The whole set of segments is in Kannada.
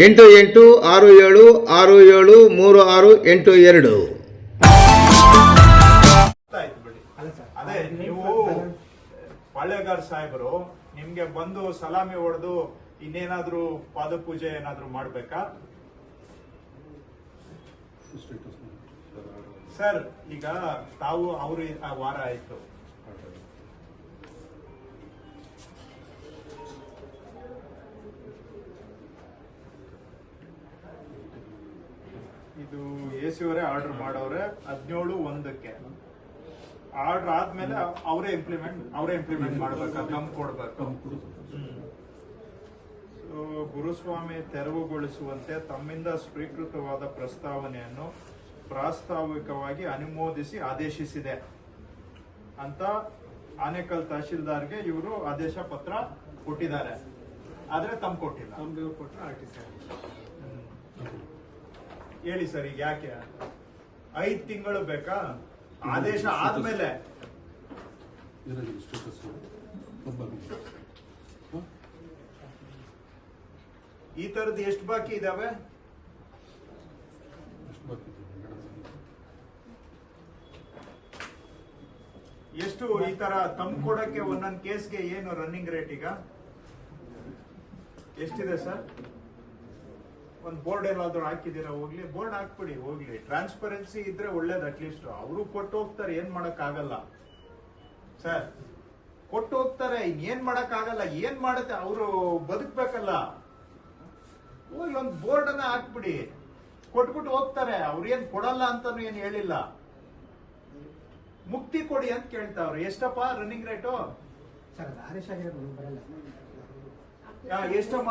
ಎಂಟು ಎಂಟು ಆರು ಏಳು ಆರು ಏಳು, ಮೂರು ಆರು, ಎಂಟು ಎರಡು. ಅದೇ ನೀವು ಪಾಳ್ಯಗಾರ್ ಸಾಹೇಬರು, ನಿಮ್ಗೆ ಬಂದು ಸಲಾಮಿ ಹೊಡೆದು ಇನ್ನೇನಾದ್ರೂ ಪಾದಪೂಜೆ ಏನಾದ್ರೂ ಮಾಡ್ಬೇಕಾ? ಸರ್, ಈಗ ತಾವು ಅವರು ಆ ವಾರ ಆಯ್ತು. ಇದು ಎ ಸಿ ಅವರೇ ಆರ್ಡರ್ ಮಾಡೋರೆ ಹದಿನೇಳು ಒಂದಕ್ಕೆ. ಆರ್ಡರ್ ಆದ್ಮೇಲೆ ಅವರೇ ಇಂಪ್ಲಿಮೆಂಟ್ ಅವರೇ ಇಂಪ್ಲಿಮೆಂಟ್ ಮಾಡ್ಬೇಕು ನಮ್ ಕೊಡ್ಬೇಕು. ಸೊ ಗುರುಸ್ವಾಮಿ ತೆರವುಗೊಳಿಸುವಂತೆ ತಮ್ಮಿಂದ ಸ್ವೀಕೃತವಾದ ಪ್ರಸ್ತಾವನೆಯನ್ನು ಪ್ರಾಸ್ತಾವಿಕವಾಗಿ ಅನುಮೋದಿಸಿ ಆದೇಶಿಸಿದೆ. ಅಂತ ಆನೇಕಲ್ ತಹಶೀಲ್ದಾರ್ಗೆ ಇವರು ಆದೇಶ ಪತ್ರ ಕೊಟ್ಟಿದ್ದಾರೆ. ಆದ್ರೆ ತಮ್ ಕೊಟ್ಟಿಲ್ಲ. ಹೇಳಿ ಸರ್ ಈಗ ಯಾಕೆ? ಐದ್ ತಿಂಗಳು ಬೇಕಾ? ಆದೇಶ ಆದ್ಮೇಲೆ. ಈ ತರದ್ ಎಷ್ಟು ಬಾಕಿ ಇದಾವೆ? ಎಷ್ಟು ಈ ತರ ತಮ್ ಕೊಡಕ್ಕೆ ಒಂದೊಂದ್ ಕೇಸ್ಗೆ ಏನು ರನ್ನಿಂಗ್ ರೇಟ್ ಈಗ? ಎಷ್ಟಿದೆ ಸರ್? ಒಂದ್ ಬೋರ್ಡ್ ಏನಾದ್ರು ಹಾಕಿದೀರಾ ಹೋಗ್ಲಿ. ಬೋರ್ಡ್ ಹಾಕ್ಬಿಡಿ ಹೋಗ್ಲಿ. ಟ್ರಾನ್ಸ್ಪರೆನ್ಸಿ ಇದ್ರೆ ಒಳ್ಳೇದು ಅಟ್ಲೀಸ್ಟ್ ಅವರು ಕೊಟ್ಟು ಹೋಗ್ತಾರೆ ಏನ್ ಮಾಡಕ್ ಆಗಲ್ಲ ಸರ್ ಕೊಟ್ಟು ಹೋಗ್ತಾರೆ ಏನ್ ಮಾಡಕ್ ಆಗಲ್ಲ ಏನ್ ಮಾಡುತ್ತೆ ಅವರು ಬದುಕ್ಬೇಕಲ್ಲ. ಹೋಗಿ ಒಂದು ಬೋರ್ಡ್ ಅನ್ನ ಹಾಕ್ಬಿಡಿ. ಕೊಟ್ಬಿಟ್ಟು ಹೋಗ್ತಾರೆ. ಅವ್ರು ಏನ್ ಕೊಡಲ್ಲ ಅಂತಾನು ಏನ್ ಹೇಳಿಲ್ಲ. ಮುಕ್ತಿ ಕೊಡಿ ಅಂತ ಕೇಳ್ತಾವ್ರೆ ಎಷ್ಟಪ್ಪ ರನ್ನಿಂಗ್ ರೇಟು ಎಷ್ಟಮ್ಮ?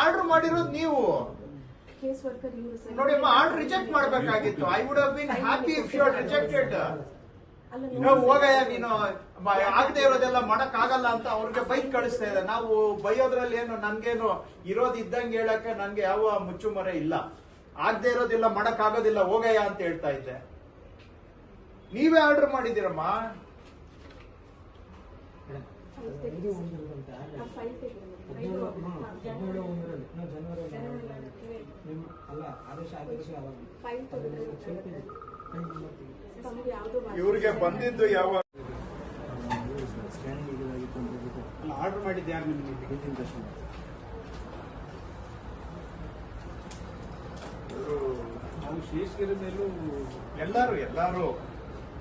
ಆರ್ಡರ್ ಮಾಡಿರೋದು ನೀವು. ನೋಡಿ ಅಮ್ಮ ಆರ್ಡರ್ ರಿಜೆಕ್ಟ್ ಮಾಡಬೇಕಾಗಿತ್ತು. I would have been happy if you rejected ಅಲ್ಲ ನಾವು ಹೋಗಯ್ಯ ನೀನು. ಆಗದೆ ಇರೋದೆಲ್ಲ ಮಾಡಕ್ ಆಗಲ್ಲ ಅಂತ ಅವ್ರಿಗೆ ಬೈಕ್ ಕಳಿಸ್ತಾ ಇದೆ ನಾವು ಬೈಯೋದ್ರಲ್ಲಿ ಏನು ನನ್ಗೇನು ಇರೋದ್ ಇದ್ದಂಗೆ ಹೇಳಕ್ಕೆ ನನ್ಗೆ ಯಾವ ಮುಚ್ಚುಮರೆ ಇಲ್ಲ. ಆಗದೆ ಇರೋದಿಲ್ಲ ಮಾಡಕ್ ಆಗೋದಿಲ್ಲ ಹೋಗಯ್ಯ ಅಂತ ಹೇಳ್ತಾ ಇದ್ದೆ. ನೀವೇ ಆರ್ಡರ್ ಮಾಡಿದ್ದೀರಮ್ಮ. ಫೈಲ್ ಇದು ಹದಿನೇಳು ಜನವರಿ ನಿಮ್ಮ ಅಲ್ಲ ಆದೇಶ ಆದೇಶ ಯಾವಾಗ ಇವ್ರಿಗೆ ಬಂದಿದ್ದು ಯಾವ ಸ್ಕ್ಯಾನಿಂಗ್ ಇದಾಗಿತ್ತು ಅಂತ ಅಲ್ಲ ಆರ್ಡರ್ ಮಾಡಿದ್ದು ಯಾರು ನಿಮಗೆ? ಪ್ರೀತಿ ದರ್ಶನ ನಾವು ಶೇಷಗಿರಿ ಮೇಲೂ ಎಲ್ಲರೂ ಎಲ್ಲರೂ.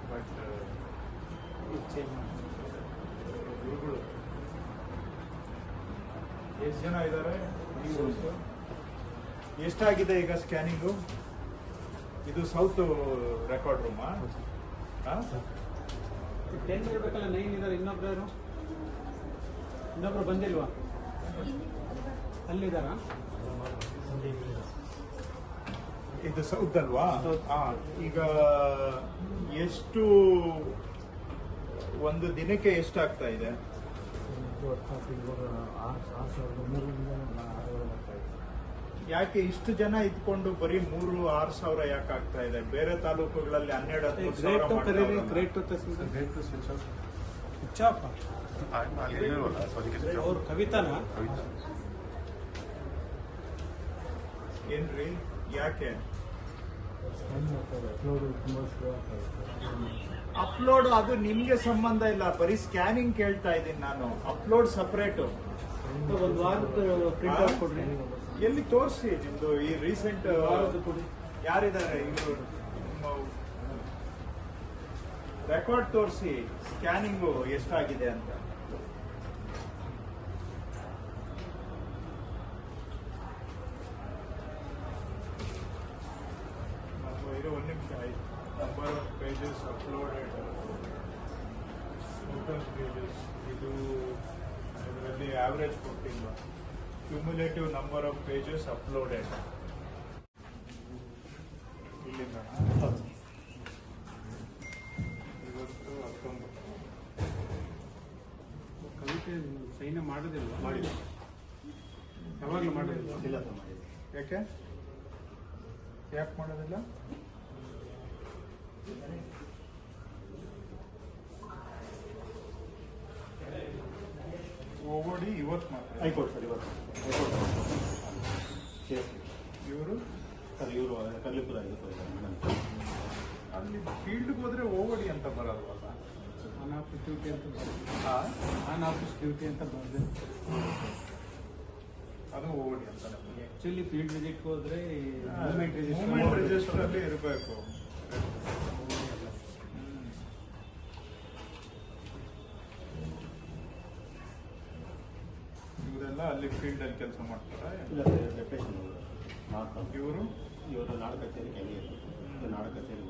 ಬಟ್ ಚೇಂಜ್ ಮಾಡಿ ಗುರುಗಳು ಎಷ್ಟು ಜನ ಇದ್ದಾರೆ ಎಷ್ಟಾಗಿದೆ ಈಗ ಸ್ಕ್ಯಾನಿಂಗು? ಇದು ಸೌತ್ ರೆಕಾರ್ಡ್ ರೂಮ್. ಟೆನ್ ಇರ್ಬೇಕಲ್ಲ ನೈನ್ ಇದ್ದಾರೆ ಇನ್ನೊಬ್ರು ಯಾರು? ಇನ್ನೊಬ್ರು ಬಂದಿಲ್ವಾ? ಅಲ್ಲಿದ್ದಾರಾ? ಇದು ಸೌತ್ ಅಲ್ವಾ ಈಗ ಎಷ್ಟು ಒಂದು ದಿನಕ್ಕೆ ಎಷ್ಟಾಗ್ತಾ ಇದೆ? ಯಾಕೆ ಇಷ್ಟು ಜನ ಇದ್ಕೊಂಡು ಬರೀ ಮೂರು ಆರು ಸಾವಿರ ಯಾಕೆ ಆಗ್ತಾ ಇದೆ? ಬೇರೆ ತಾಲೂಕುಗಳಲ್ಲಿ ಹನ್ನೆರಡು ಸಾವಿರ ಕರೀರಿ ಮಾಡ್ತಾವ್ರಲ್ಲ. ಗ್ರೇಟ್ ಅಪ್ಲೋಡ್ ಅದು ನಿಮ್ಗೆ ಸಂಬಂಧ ಇಲ್ಲ. ಬರೀ ಸ್ಕ್ಯಾನಿಂಗ್ ಕೇಳ್ತಾ ಇದ್ದೀನಿ ನಾನು. ಅಪ್ಲೋಡ್ ಸಪ್ರೇಟ್ ಒಂದು ವಾರದ ಪ್ರಿಂಟ್ ಔಟ್ ಕೊಡ್ರಿ. ಎಲ್ಲಿ ತೋರಿಸಿ ನಿಮ್ದು ಈ ರೀಸೆಂಟ್ ಯಾರಿದ್ದಾರೆ ಇವರು? ರೆಕಾರ್ಡ್ ತೋರಿಸಿ ಸ್ಕ್ಯಾನಿಂಗು ಎಷ್ಟಾಗಿದೆ ಅಂತ ನಮ್ಮ ಇದು ಒಂದು ನಿಮಿಷ ಆಯ್ತು ನಂಬರ್ uploaded, ಟೋಟಲ್ ಪೇಜಸ್ ಇದು ಇದರಲ್ಲಿ ಆವ್ರೇಜ್ ಕೊಟ್ಟಿಲ್ಲ cumulative number of pages uploaded ಇಲ್ಲಿಂದ ಇವತ್ತು ಹತ್ತೊಂಬತ್ತು. ಕವಿತೆ ಸೈನ್ಯ ಮಾಡೋದಿಲ್ಲ ಮಾಡಿಲ್ಲ. ಯಾವಾಗಲೂ ಮಾಡೋದಿಲ್ಲ ಯಾಕೆ? ಯಾಕೆ ಮಾಡೋದಿಲ್ಲ? ಓಡಿ ಇವತ್ತು ಮಾತ್ರ. ಹೈಕೋರ್ಟ್ ಸರ್ ಇವತ್ತು. ಕೇಸ್ ಇವರು? ಸರ್ ಇವರು ಕಲ್ಲಿಪುರ ಅಲ್ಲಿ ಫೀಲ್ಡ್ಗೆ ಹೋದರೆ ಓಗೋಡಿ ಅಂತ ಬರಲ್ವಲ್ಲ ಆನ್ ಆಫೀಸ್ ಡ್ಯೂಟಿ ಅಂತ ಹಾ? ಆನ್ ಆಫೀಸ್ ಡ್ಯೂಟಿ ಅಂತ ಬಂದಿದೆ. ಅದು ಓಗೋಡಿ ಅಂತ ಆ್ಯಕ್ಚುಲಿ ಫೀಲ್ಡ್ ವಿಸಿಟ್ಗೆ ಹೋದರೆ ಮೂವ್ಮೆಂಟ್ ಮೂವ್ಮೆಂಟ್ ರಿಜಿಸ್ಟರ್ ಅಲ್ಲಿ ಇರಬೇಕು. ಅಲ್ಲಿ ಫೀಲ್ಡ್ ಅಲ್ಲಿ ಕೆಲಸ ಮಾಡ್ತಾರೆ? ಮಾಡ್ಕೊಂಡು ಇವರು ಇವರು? ನಾಡ ಕಚೇರಿ ಇವರು ನಾಡ ಕಚೇರಿ